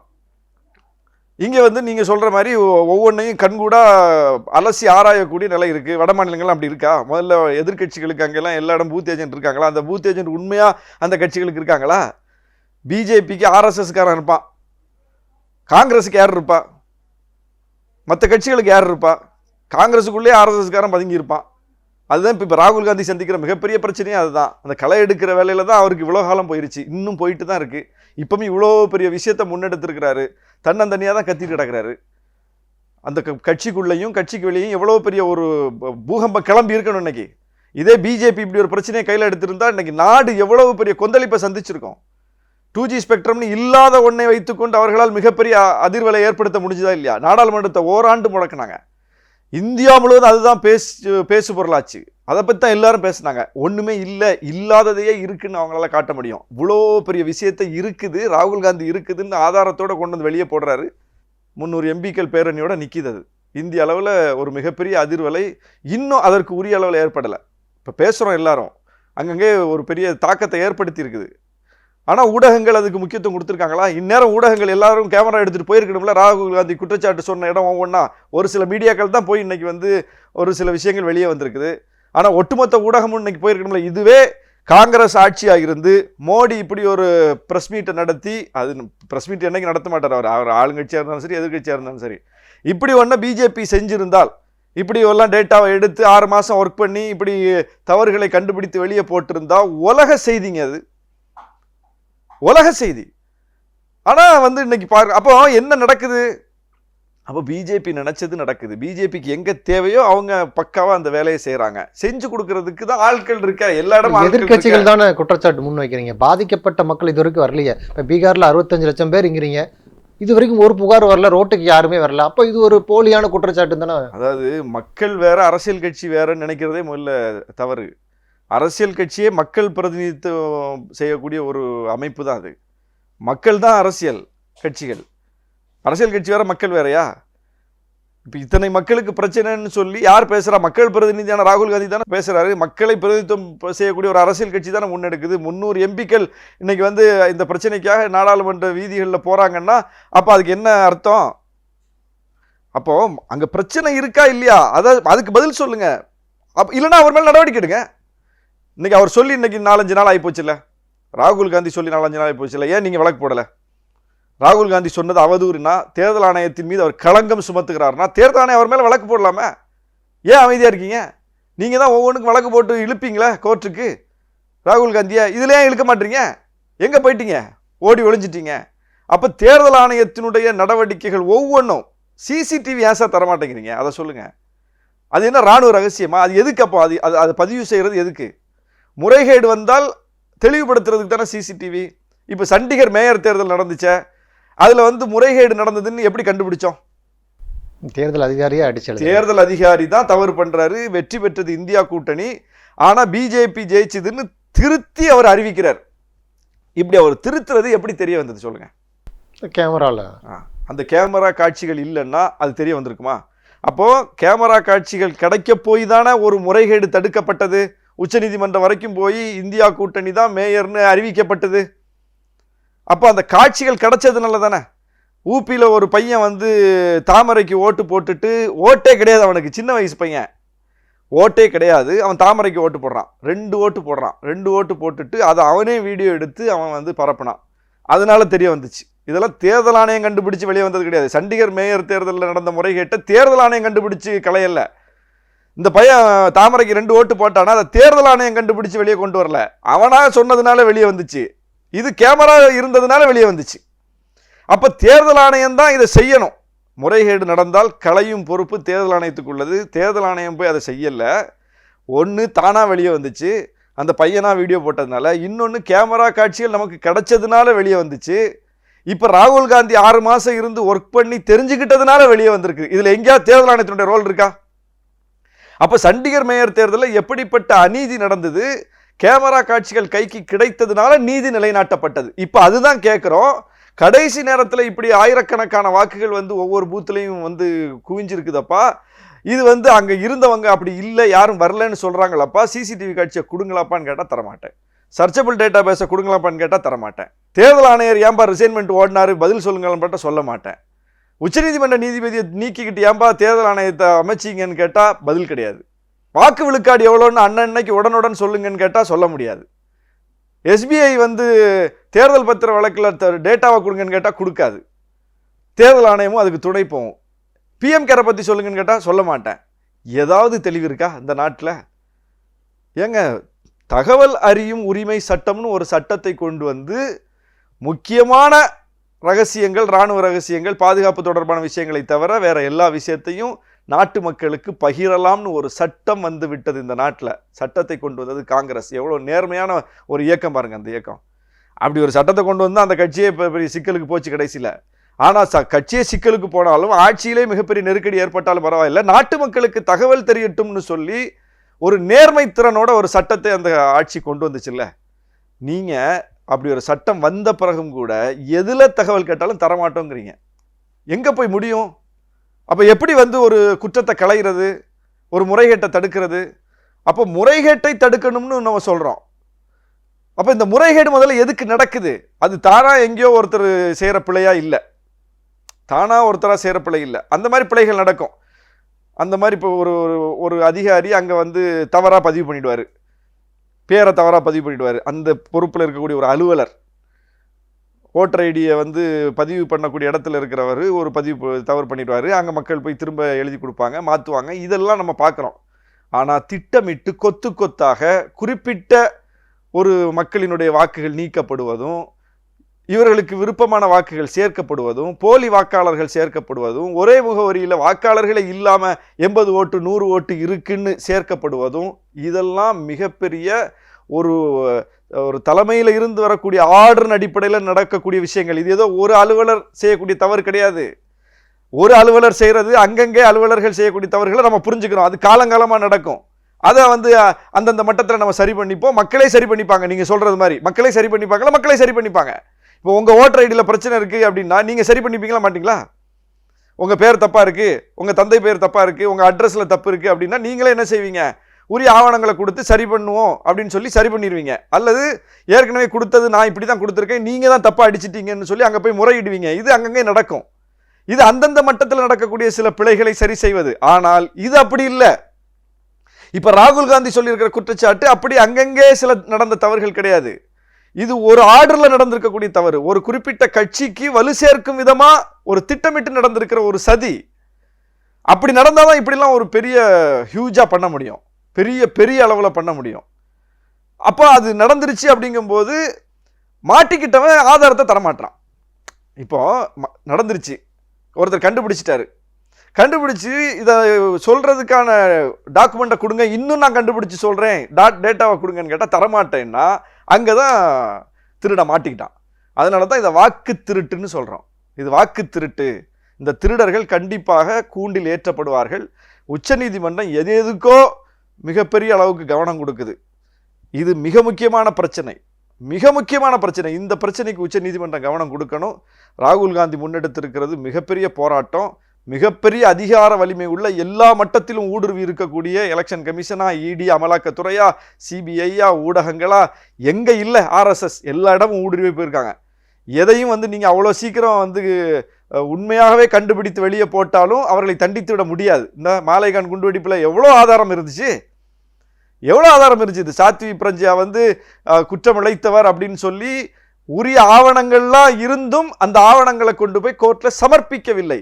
இங்கே வந்து நீங்கள் சொல்கிற மாதிரி ஒ- ஒவ்வொன்றையும் கண்கூடாக அலசி ஆராயக்கூடிய நிலை இருக்குது வட மாநிலங்கள்லாம் அப்படி இருக்கா? முதல்ல எதிர்க்கட்சிகளுக்கு அங்கெல்லாம் எல்லா இடம் பூத் ஏஜென்ட் இருக்காங்களா? அந்த பூத் ஏஜென்ட் உண்மையாக அந்த கட்சிகளுக்கு இருக்காங்களா? பிஜேபிக்கு ஆர்எஸ்எஸ்காரன் இருப்பான் காங்கிரஸுக்கு யார் இருப்பா? மற்ற கட்சிகளுக்கு யார் இருப்பா? காங்கிரஸுக்குள்ளேயே ஆர்எஸ்எஸ்காரன் பதுங்கி இருப்பான் அதுதான் இப்போ இப்போ ராகுல் காந்தி சந்திக்கிற மிகப்பெரிய பிரச்சனையே அதுதான். அந்த களை எடுக்கிற வேலையில் தான் அவருக்கு இவ்வளோ காலம் போயிருச்சு. இன்னும் போயிட்டு தான் இருக்குது இப்பவும் இவ்வளோ பெரிய விஷயத்தை முன்னெடுத்திருக்கிறாரு. தன்னந்தனியாக தான் கத்திட்டு கிடக்குறாரு. அந்த க- கட்சிக்குள்ளேயும் கட்சிக்கு வெளியும் எவ்வளோ பெரிய ஒரு பூகம்பம் கிளம்பி இருக்கணும் இன்னைக்கு. இதே பிஜேபி இப்படி ஒரு பிரச்சனையை கையில் எடுத்திருந்தா இன்றைக்கி நாடு எவ்வளவு பெரிய கொந்தளிப்பை சந்திச்சிருக்கோம். டூ ஜி ஸ்பெக்ட்ரம்னு இல்லாத ஒன்றை வைத்துக்கொண்டு அவர்களால் மிகப்பெரிய அதிர்வலை ஏற்படுத்த முடிஞ்சதா இல்லையா? நாடாளுமன்றத்தை ஓராண்டு முடக்குனாங்க. இந்தியா முழுவதும் அதுதான் பேசு பேசு பொருளாச்சு. அதை பற்றி தான் எல்லாரும் பேசுனாங்க. ஒன்றுமே இல்லை இல்லாததையே இருக்குன்னு அவங்களால காட்ட முடியும். இவ்வளோ பெரிய விஷயத்தை இருக்குது ராகுல் காந்தி இருக்குதுன்னு ஆதாரத்தோடு கொண்டு வந்து வெளியே போடுறாரு. முந்நூறு எம்பிக்கள் பேரணியோட நிற்கிது அது. இந்திய அளவில் ஒரு மிகப்பெரிய அதிர்வலை. இன்னும் அதற்கு உரிய அளவில் ஏற்படலை. இப்போ பேசுகிறோம் எல்லாரும். அங்கங்கே ஒரு பெரிய தாக்கத்தை ஏற்படுத்தி இருக்குது ஆனால் ஊடகங்கள் அதுக்கு முக்கியத்துவம் கொடுத்துருக்காங்களா? இந்நேரம் ஊடகங்கள் எல்லாரும் கேமரா எடுத்துகிட்டு போயிருக்கணும்ல. ராகுல் காந்தி குற்றச்சாட்டு சொன்ன இடம் ஒவ்வொன்றா ஒரு சில மீடியாக்கள் தான் போய் இன்றைக்கி வந்து ஒரு சில விஷயங்கள் வெளியே வந்திருக்குது. ஆனால் ஒட்டுமொத்த ஊடகமும் இன்னைக்கு போயிருக்கணும்ல. இதுவே காங்கிரஸ் ஆட்சியாக இருந்து மோடி இப்படி ஒரு ப்ரெஸ் மீட்டை நடத்தி அது ப்ரெஸ் மீட் என்றைக்கு நடத்த மாட்டார் அவர். அவர் ஆளுங்கட்சியாக இருந்தாலும் சரி எதிர்கட்சியாக இருந்தாலும் சரி. இப்படி ஒன்று பிஜேபி செஞ்சிருந்தால் இப்படி எல்லாம் டேட்டாவை எடுத்து ஆறு மாதம் ஒர்க் பண்ணி இப்படி தவறுகளை கண்டுபிடித்து வெளியே போட்டிருந்தா உலக செய்திங்க அது. உலக செய்தி. ஆனால் வந்து இன்னைக்கு பாரு அப்போ என்ன நடக்குது? அப்போ பிஜேபி நினைச்சது நடக்குது. பிஜேபிக்கு எங்க தேவையோ அவங்க பக்காவா அந்த வேலையை செய்றாங்க. செஞ்சு கொடுக்கறதுக்கு தான் ஆட்கள் இருக்கா? எல்லா இடமும். எதிர்க்கட்சிகள் தானே குற்றச்சாட்டு முன் வைக்கிறீங்க. பாதிக்கப்பட்ட மக்கள் இது வரைக்கும் வரலையே. இப்போ பீகார்ல அறுபத்தஞ்சு லட்சம் பேருங்கிறீங்க இது வரைக்கும் ஒரு புகார் வரல ரோட்டுக்கு யாருமே வரல. அப்போ இது ஒரு போலியான குற்றச்சாட்டு தானே? அதாவது மக்கள் வேற அரசியல் கட்சி வேறன்னு நினைக்கிறதே முதல்ல தவறு. அரசியல் கட்சியே மக்கள் பிரதிநிதித்துவம் செய்யக்கூடிய ஒரு அமைப்பு தான் அது. மக்கள் தான் அரசியல் கட்சிகள். அரசியல் கட்சி வேற மக்கள் வேறையா? இப்போ இத்தனை மக்களுக்கு பிரச்சனைன்னு சொல்லி யார் பேசுகிறா மக்கள் பிரதிநிதியான ராகுல் காந்தி தானே பேசுகிறாரு மக்களை பிரதிநிதித்துவம் செய்யக்கூடிய ஒரு அரசியல் கட்சி தானே முன்னெடுக்குது. முந்நூறு எம்பிக்கள் இன்றைக்கி வந்து இந்த பிரச்சனைக்காக நாடாளுமன்ற வீதிகளில் போகிறாங்கன்னா அப்போ அதுக்கு என்ன அர்த்தம்? அப்போது அங்கே பிரச்சனை இருக்கா இல்லையா? அதை அதுக்கு பதில் சொல்லுங்கள் அப் இல்லைன்னா அவர் மேலே நடவடிக்கை எடுங்க. இன்றைக்கி அவர் சொல்லி இன்னைக்கு நாலஞ்சு நாள் ஆகிப்போச்சுல்ல ராகுல் காந்தி சொல்லி நாலஞ்சு நாள் ஆகிப்போச்சுல்ல ஏன் நீங்கள் வழக்கு போடல? ராகுல் காந்தி சொன்னது அவதூறுனா தேர்தல் ஆணையத்தின் மீது அவர் களங்கம் சுமத்துகிறாருன்னா தேர்தல் ஆணையம் அவர் மேலே வழக்கு போடலாமே? ஏன் அமைதியாக இருக்கீங்க? நீங்கள் தான் ஒவ்வொன்றுக்கும் வழக்கு போட்டு இழுப்பீங்களே கோர்ட்டுக்கு? ராகுல் காந்தியை இதில் ஏன் இழுக்க மாட்டீங்க? எங்கே போயிட்டீங்க? ஓடி ஒழிஞ்சிட்டீங்க அப்போ தேர்தல் ஆணையத்தினுடைய நடவடிக்கைகள் ஒவ்வொன்றும் சிசிடிவி ஏன் சார் தரமாட்டேங்கிறீங்க? அதை சொல்லுங்கள் அது என்ன ராணுவ ரகசியமா? அது எதுக்கு அப்போ? அது அது அதை பதிவு செய்கிறது எதுக்கு? முறைகேடு வந்தால் தெளிவுபடுத்துறதுக்கு தானே சிசிடிவி இப்போ சண்டிகர் மேயர் தேர்தல் நடந்துச்சே அதில் வந்து முறைகேடு நடந்ததுன்னு எப்படி கண்டுபிடிச்சோம்? தேர்தல் அதிகாரியே அடிச்சது தேர்தல் அதிகாரி தான் தவறு பண்றாரு வெற்றி பெற்றது இந்தியா கூட்டணி ஆனா பிஜேபி ஜெயிச்சதுன்னு திருத்தி அவர் அறிவிக்கிறார். இப்படி அவர் திருத்துறது எப்படி தெரிய வந்தது சொல்லுங்க. கேமரால. ஆ, அந்த கேமரா காட்சிகள் இல்லைன்னா அது தெரிய வந்திருக்குமா? அப்போ கேமரா காட்சிகள் கிடைக்க போய் தானே ஒரு முறைகேடு தடுக்கப்பட்டது? உச்சநீதிமன்றம் வரைக்கும் போய் இந்தியா கூட்டணி தான் மேயர்னு அறிவிக்கப்பட்டது. அப்போ அந்த காட்சிகள் கிடச்சதுனால தானே ஊபியில் ஒரு பையன் வந்து தாமரைக்கு ஓட்டு போட்டுட்டு ஓட்டே கிடையாது அவனுக்கு சின்ன வயசு பையன். ஓட்டே கிடையாது அவன் தாமரைக்கு ஓட்டு போடுறான். ரெண்டு ஓட்டு போடுறான். ரெண்டு ஓட்டு போட்டுட்டு அதை அவனே வீடியோ எடுத்து அவன் வந்து பரப்பினான். அதனால தெரிய வந்துச்சு. இதெல்லாம் தேர்தல் ஆணையம் கண்டுபிடிச்சு வெளியே வந்தது கிடையாது. சண்டிகர் மேயர் தேர்தலில் நடந்த முறைகேட்டை தேர்தல் ஆணையம் கண்டுபிடிச்சு கலையல்ல இந்த பையன் தாமரைக்கு ரெண்டு ஓட்டு போட்டானா அதை தேர்தல் ஆணையம் கண்டுபிடிச்சு வெளியே கொண்டு வரல. அவனாக சொன்னதுனால வெளியே வந்துச்சு. இது கேமரா இருந்ததுனால வெளியே வந்துச்சு. அப்போ தேர்தல் ஆணையம் தான் இதை செய்யணும். முறைகேடு நடந்தால் களையும் பொறுப்பு தேர்தல் ஆணையத்துக்கு உள்ளது தேர்தல் ஆணையம் போய் அதை செய்யல. ஒன்று தானாக வெளியே வந்துச்சு. அந்த பையனாக வீடியோ போட்டதுனால இன்னொன்று கேமரா காட்சிகள் நமக்கு கிடைச்சதுனால வெளியே வந்துச்சு. இப்போ ராகுல் காந்தி ஆறு மாதம் இருந்து ஒர்க் பண்ணி தெரிஞ்சுக்கிட்டதுனால வெளியே வந்திருக்கு. இதில் எங்கேயாவது தேர்தல் ஆணையத்தினுடைய ரோல் இருக்கா? அப்போ சண்டிகர் மேயர் தேர்தலில் எப்படிப்பட்ட அநீதி நடந்தது? கேமரா காட்சிகள் கைக்கு கிடைத்ததுனால நீதி நிலைநாட்டப்பட்டது. இப்போ அதுதான் கேட்குறோம் கடைசி நேரத்தில் இப்படி ஆயிரக்கணக்கான வாக்குகள் வந்து ஒவ்வொரு பூத்துலையும் வந்து குவிஞ்சிருக்குதப்பா. இது வந்து அங்கே இருந்தவங்க அப்படி இல்லை யாரும் வரலன்னு சொல்கிறாங்களப்பா சிசிடிவி காட்சியை கொடுங்களாப்பான்னு கேட்டால் தரமாட்டேன். சர்ச்சபிள் டேட்டா பேச கொடுங்களாப்பான்னு கேட்டால் தரமாட்டேன். தேர்தல் ஆணையர் ஏன்பா ரிசைன்மெண்ட் ஓடினாரு? பதில் சொல்லுங்களான்னு சொல்ல மாட்டேன். உச்சநீதிமன்ற நீதிபதியை நீக்கிக்கிட்டு ஏன்பா தேர்தல் ஆணையத்தை அமைச்சிங்கன்னு கேட்டால் பதில் கிடையாது. வாக்கு விழுக்காடு எவ்வளோன்னு அன்னன்னைக்கு உடனுடன் சொல்லுங்கன்னு கேட்டால் சொல்ல முடியாது. எஸ்பிஐ வந்து தேர்தல் பத்திர வழக்கில் டேட்டாவை கொடுங்கன்னு கேட்டால் கொடுக்காது. தேர்தல் ஆணையமும் அதுக்கு துணை போகும் பிஎம் கேரை பற்றி சொல்லுங்கன்னு கேட்டால் சொல்ல மாட்டேன். ஏதாவது தெளிவு இருக்கா இந்த நாட்டில்? ஏங்க தகவல் அறியும் உரிமை சட்டம்னு ஒரு சட்டத்தை கொண்டு வந்து முக்கியமான ரகசியங்கள் இராணுவ ரகசியங்கள் பாதுகாப்பு தொடர்பான விஷயங்களை தவிர வேறு எல்லா விஷயத்தையும் நாட்டு மக்களுக்கு பகிரலாம்னு ஒரு சட்டம் வந்து விட்டது இந்த நாட்டில். சட்டத்தை கொண்டு வந்தது காங்கிரஸ். எவ்வளோ நேர்மையான ஒரு இயக்கம் பாருங்கள் அந்த இயக்கம். அப்படி ஒரு சட்டத்தை கொண்டு வந்து அந்த கட்சியே இப்போ பெரிய சிக்கலுக்கு போச்சு கடைசியில். ஆனால் ச கட்சியே சிக்கலுக்கு போனாலும் ஆட்சியிலே மிகப்பெரிய நெருக்கடி ஏற்பட்டாலும் பரவாயில்ல. நாட்டு மக்களுக்கு தகவல் தெரியட்டும்னு சொல்லி ஒரு நேர்மை திறனோட ஒரு சட்டத்தை அந்த ஆட்சி கொண்டு வந்துச்சுல்ல. நீங்கள் அப்படி ஒரு சட்டம் வந்த பிறகும் கூட எதில் தகவல் கேட்டாலும் தரமாட்டோங்கிறீங்க. எங்கே போய் முடியும்? அப்போ எப்படி வந்து ஒரு குற்றத்தை களைகிறது ஒரு முறைகேட்டை தடுக்கிறது? அப்போ முறைகேட்டை தடுக்கணும்னு நம்ம சொல்கிறோம் அப்போ இந்த முறைகேடு முதல்ல எதுக்கு நடக்குது? அது தானாக எங்கேயோ ஒருத்தர் செய்கிற பிள்ளையாக இல்லை. தானாக ஒருத்தராக செய்கிற பிழை இல்லை. அந்த மாதிரி பிழைகள் நடக்கும். அந்த மாதிரி இப்போ ஒரு ஒரு ஒரு அதிகாரி அங்கே வந்து தவறாக பதிவு பண்ணிடுவார். பேரை தவறாக பதிவு பண்ணிடுவார் அந்த பொறுப்பில் இருக்கக்கூடிய ஒரு அலுவலர் ஓட்டர் ஐடியை வந்து பதிவு பண்ணக்கூடிய இடத்துல இருக்கிறவர் ஒரு பதிவு தவறு பண்ணிடுவார். அங்கே மக்கள் போய் திரும்ப எழுதி கொடுப்பாங்க மாற்றுவாங்க இதெல்லாம் நம்ம பார்க்குறோம். ஆனால் திட்டமிட்டு கொத்து கொத்தாக குறிப்பிட்ட ஒரு மக்களினுடைய வாக்குகள் நீக்கப்படுவதும் இவர்களுக்கு விருப்பமான வாக்குகள் சேர்க்கப்படுவதும் போலி வாக்காளர்கள் சேர்க்கப்படுவதும் ஒரே முகவரியில் வாக்காளர்களே இல்லாமல் எண்பது ஓட்டு நூறு ஓட்டு இருக்குன்னு சேர்க்கப்படுவதும் இதெல்லாம் மிகப்பெரிய ஒரு ஒரு தலைமையில் இருந்து வரக்கூடிய ஆர்டரின் அடிப்படையில் நடக்கக்கூடிய விஷயங்கள். இது ஏதோ ஒரு அலுவலர் செய்யக்கூடிய தவறு கிடையாது. ஒரு அலுவலர் செய்கிறது அங்கங்கே அலுவலர்கள் செய்யக்கூடிய தவறுகளை நம்ம புரிஞ்சுக்கிறோம். அது காலங்காலமாக நடக்கும். அதை வந்து அந்தந்த மட்டத்தில் நம்ம சரி பண்ணிப்போம். மக்களே சரி பண்ணிப்பாங்க. நீங்கள் சொல்கிறது மாதிரி. மக்களே சரி பண்ணிப்பாங்களா? மக்களே சரி பண்ணிப்பாங்க. இப்போ உங்கள் ஓட்டர் ஐடியில் பிரச்சனை இருக்குது அப்படின்னா நீங்கள் சரி பண்ணிப்பீங்களா மாட்டிங்களா? உங்கள் பேர் தப்பாக இருக்குது உங்கள் தந்தை பேர் தப்பாக இருக்குது உங்கள் அட்ரஸில் தப்பு இருக்குது அப்படின்னா நீங்களே என்ன செய்வீங்க? உரிய ஆவணங்களை கொடுத்து சரி பண்ணுவோம் அப்படின்னு சொல்லி சரி பண்ணிடுவீங்க அல்லது ஏற்கனவே கொடுத்தது நான் இப்படி தான் கொடுத்துருக்கேன் நீங்கள் தான் தப்பாக அடிச்சிட்டீங்கன்னு சொல்லி அங்கே போய் முறையிடுவீங்க. இது அங்கங்கே நடக்கும். இது அந்தந்த மட்டத்தில் நடக்கக்கூடிய சில பிழைகளை சரி செய்வது. ஆனால் இது அப்படி இல்லை. இப்போ ராகுல் காந்தி சொல்லியிருக்கிற குற்றச்சாட்டு அப்படி அங்கங்கே சில நடந்த தவறுகள் கிடையாது. இது ஒரு ஆர்டரில் நடந்திருக்கக்கூடிய தவறு. ஒரு குறிப்பிட்ட கட்சிக்கு வலு சேர்க்கும் விதமாக ஒரு திட்டமிட்டு நடந்திருக்கிற ஒரு சதி. அப்படி நடந்தாதான் இப்படிலாம் ஒரு பெரிய ஹியூஜாக பண்ண முடியும். பெரிய பெரிய அளவில் பண்ண முடியும். அப்போ அது நடந்துருச்சு அப்படிங்கும்போது மாட்டிக்கிட்டவன் ஆதாரத்தை தரமாட்டான் இப்போ ம- நடந்துருச்சு. ஒருத்தர் கண்டுபிடிச்சிட்டாரு. கண்டுபிடிச்சி இதை சொல்கிறதுக்கான டாக்குமெண்ட்டை கொடுங்க. இன்னும் நான் கண்டுபிடிச்சு சொல்கிறேன் டாட் டேட்டாவை கொடுங்கன்னு கேட்டால் தரமாட்டேன்னா அங்கே தான் திருட மாட்டிக்கிட்டான். அதனால தான் இதை வாக்கு திருட்டுன்னு சொல்கிறோம் இது வாக்கு திருட்டு. இந்த திருடர்கள் கண்டிப்பாக கூண்டில் ஏற்றப்படுவார்கள். உச்சநீதிமன்றம் எது எதுக்கோ மிகப்பெரிய அளவுக்கு கவனம் கொடுக்குது. இது மிக முக்கியமான பிரச்சனை. மிக முக்கியமான பிரச்சனை. இந்த பிரச்சனைக்கு உச்சநீதிமன்றம் கவனம் கொடுக்கணும். ராகுல் காந்தி முன்னெடுத்திருக்கிறது மிகப்பெரிய போராட்டம். மிகப்பெரிய அதிகார வலிமை உள்ள எல்லா மட்டத்திலும் ஊடுருவி இருக்கக்கூடிய எலெக்ஷன் கமிஷனா இடி அமலாக்கத்துறையா சிபிஐயா ஊடகங்களா எங்கே இல்லை ஆர்எஸ்எஸ் எல்லா இடமும் ஊடுருவி போயிருக்காங்க. எதையும் வந்து நீங்கள் அவ்வளோ சீக்கிரம் வந்து உண்மையாகவே கண்டுபிடித்து வெளியே போட்டாலும் அவர்களை தண்டித்து விட முடியாது. இந்த மாலைகான் குண்டுவெடிப்பில் எவ்வளோ ஆதாரம் இருந்துச்சு? எவ்வளோ ஆதாரம் இருந்துச்சு? சாத்வி பிரஞ்சியா வந்து குற்றம் இழைத்தவர் அப்படின்னு சொல்லி உரிய ஆவணங்கள்லாம் இருந்தும் அந்த ஆவணங்களை கொண்டு போய் கோர்ட்டில் சமர்ப்பிக்கவில்லை.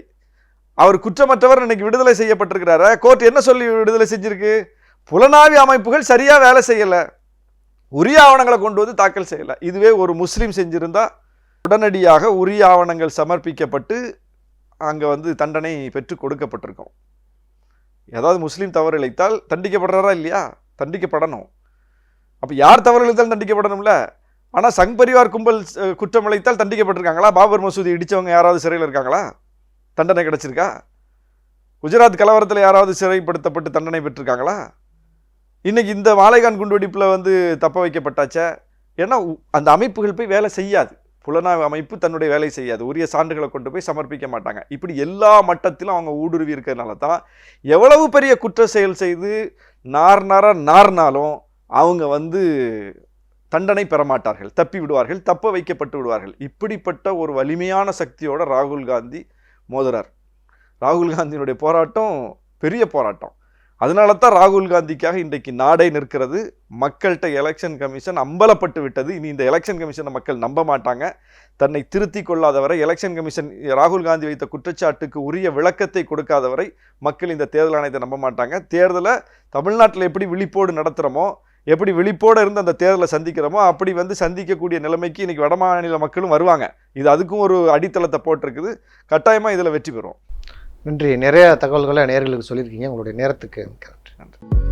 அவர் குற்றமற்றவர் இன்னைக்கு விடுதலை செய்யப்பட்டிருக்கிறாரா? கோர்ட் என்ன சொல்லி விடுதலை செஞ்சிருக்கு? புலனாய்வு அமைப்புகள் சரியாக வேலை செய்யலை. உரிய ஆவணங்களை கொண்டு வந்து தாக்கல் செய்யலை. இதுவே ஒரு முஸ்லீம் செஞ்சிருந்தா உடனடியாக உரிய ஆவணங்கள் சமர்ப்பிக்கப்பட்டு அங்கே வந்து தண்டனை பெற்று கொடுக்கப்பட்டிருக்கும். ஏதாவது முஸ்லீம் தவறு இழைத்தால் தண்டிக்கப்படுறாரா இல்லையா? தண்டிக்கப்படணும். அப்போ யார் தவறு இழைத்தாலும் தண்டிக்கப்படணும்ல? ஆனால் சங் பரிவார் கும்பல் குற்றம் இழைத்தால் தண்டிக்கப்பட்டிருக்காங்களா? பாபர் மசூதி இடித்தவங்க யாராவது சிறையில் இருக்காங்களா? தண்டனை கிடைச்சிருக்கா? குஜராத் கலவரத்தில் யாராவது சிறைப்படுத்தப்பட்டு தண்டனை பெற்றிருக்காங்களா? இன்றைக்கி இந்த மாலைகான் குண்டுவெடிப்பில் வந்து தப்ப வைக்கப்பட்டாச்சே. ஏன்னா உ- அந்த அமைப்புகள் போய் வேலை செய்யாது. புலனாய்வு அமைப்பு தன்னுடைய வேலை செய்யாது. உரிய சான்றுகளை கொண்டு போய் சமர்ப்பிக்க மாட்டாங்க. இப்படி எல்லா மட்டத்திலும் அவங்க ஊடுருவி இருக்கிறதுனால தான் எவ்வளவு பெரிய குற்ற செயல் செய்து நார் நார்னாலும் அவங்க வந்து தண்டனை பெற மாட்டார்கள். தப்பி விடுவார்கள். தப்ப வைக்கப்பட்டு விடுவார்கள். இப்படிப்பட்ட ஒரு வலிமையான சக்தியோட ராகுல் காந்தி மோதுறார். ராகுல் காந்தியினுடைய போராட்டம் பெரிய போராட்டம். அதனால தான் ராகுல் காந்திக்காக இன்றைக்கு நாடே நிற்கிறது. மக்கள்கிட்ட எலெக்ஷன் கமிஷன் அம்பலப்பட்டு விட்டது. இனி இந்த எலெக்ஷன் கமிஷனை மக்கள் நம்ப மாட்டாங்க. தன்னை திருத்தி கொள்ளாதவரை எலெக்ஷன் கமிஷன் ராகுல் காந்தி வைத்த குற்றச்சாட்டுக்கு உரிய விளக்கத்தை கொடுக்காதவரை மக்கள் இந்த தேர்தல் ஆணையத்தை நம்ப மாட்டாங்க. தேர்தலை தமிழ்நாட்டில் எப்படி விழிப்போடு நடத்துகிறோமோ எப்படி விழிப்போடு இருந்து அந்த தேர்தலை சந்திக்கிறோமோ அப்படி வந்து சந்திக்கக்கூடிய நிலைமைக்கு இன்றைக்கி வடமாநில மக்களும் வருவாங்க. இது அதுக்கும் ஒரு அடித்தளத்தை போட்டிருக்குது. கட்டாயமாக இதில் வெற்றி பெறும் நன்றி. நிறைய தகவல்களை நேர்களுக்கு சொல்லியிருக்கீங்க. உங்களுடைய நேரத்துக்கு நன்றி.